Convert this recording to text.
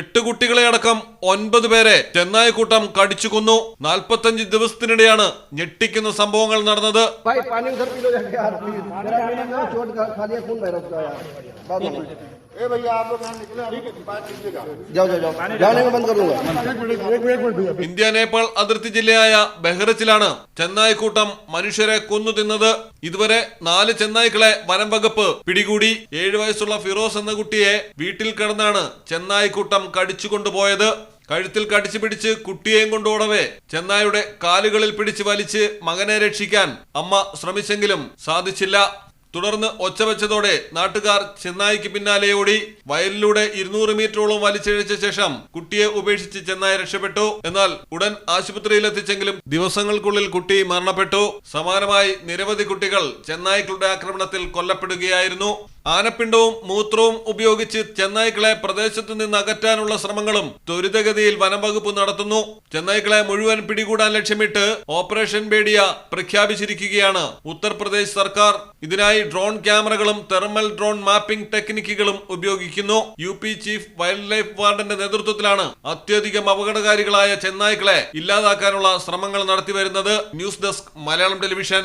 എട്ട് കുട്ടികളെ അടക്കം ഒൻപത് പേരെ ചെന്നായി കൂട്ടം കടിച്ചു കൊന്നു. നാൽപ്പത്തഞ്ച് ദിവസത്തിനിടെയാണ് ഞെട്ടിക്കുന്ന സംഭവങ്ങൾ നടന്നത്. ഇന്ത്യ നേപ്പാൾ അതിർത്തി ജില്ലയായ ബഹ്റച്ചിലാണ് ചെന്നായി കൂട്ടം മനുഷ്യരെ കൊന്നു തിന്നത്. ഇതുവരെ നാല് ചെന്നായ്ക്കളെ വനം വകുപ്പ് പിടികൂടി. ഏഴു വയസ്സുള്ള ഫിറോസ് എന്ന കുട്ടിയെ വീട്ടിൽ കടന്നാണ് ചെന്ന ചെന്നായിക്കൂട്ടം കടിച്ചുകൊണ്ടുപോയത് കഴുത്തിൽ കടിച്ചു പിടിച്ച് കുട്ടിയെയും കൊണ്ടോടവേ ചെന്നായുടെ കാലുകളിൽ പിടിച്ച് വലിച്ച് മകനെ രക്ഷിക്കാൻ അമ്മ ശ്രമിച്ചെങ്കിലും സാധിച്ചില്ല. തുടർന്ന് ഒച്ചവെച്ചതോടെ നാട്ടുകാർ ചെന്നായിക്ക് പിന്നാലെ ഓടി. വയലിലൂടെ ഇരുന്നൂറ് മീറ്ററോളം വലിച്ചിഴച്ച ശേഷം കുട്ടിയെ ഉപേക്ഷിച്ച് ചെന്നായി രക്ഷപ്പെട്ടു. എന്നാൽ ഉടൻ ആശുപത്രിയിൽ എത്തിച്ചെങ്കിലും ദിവസങ്ങൾക്കുള്ളിൽ കുട്ടി മരണപ്പെട്ടു. സമാനമായി നിരവധി കുട്ടികൾ ചെന്നായ്ക്കളുടെ ആക്രമണത്തിൽ കൊല്ലപ്പെടുകയായിരുന്നു. ആനപ്പിണ്ടവും മൂത്രവും ഉപയോഗിച്ച് ചെന്നായ്ക്കളെ പ്രദേശത്തു നിന്ന് അകറ്റാനുള്ള ശ്രമങ്ങളും ത്വരിതഗതിയിൽ വനംവകുപ്പ് നടത്തുന്നു. ചെന്നായ്ക്കളെ മുഴുവൻ പിടികൂടാൻ ലക്ഷ്യമിട്ട് ഓപ്പറേഷൻ ബേഡിയ പ്രഖ്യാപിച്ചിരിക്കുകയാണ് ഉത്തർപ്രദേശ് സർക്കാർ. ഇതിനായി ഡ്രോൺ ക്യാമറകളും തെർമൽ ഡ്രോൺ മാപ്പിംഗ് ടെക്നിക്കുകളും ഉപയോഗിക്കുന്നു. യു ചീഫ് വൈൽഡ് ലൈഫ് വാർഡന്റെ നേതൃത്വത്തിലാണ് അത്യധികം അപകടകാരികളായ ചെന്നായ്ക്കളെ ഇല്ലാതാക്കാനുള്ള ശ്രമങ്ങൾ നടത്തിവരുന്നത്. News desk Malayalam television.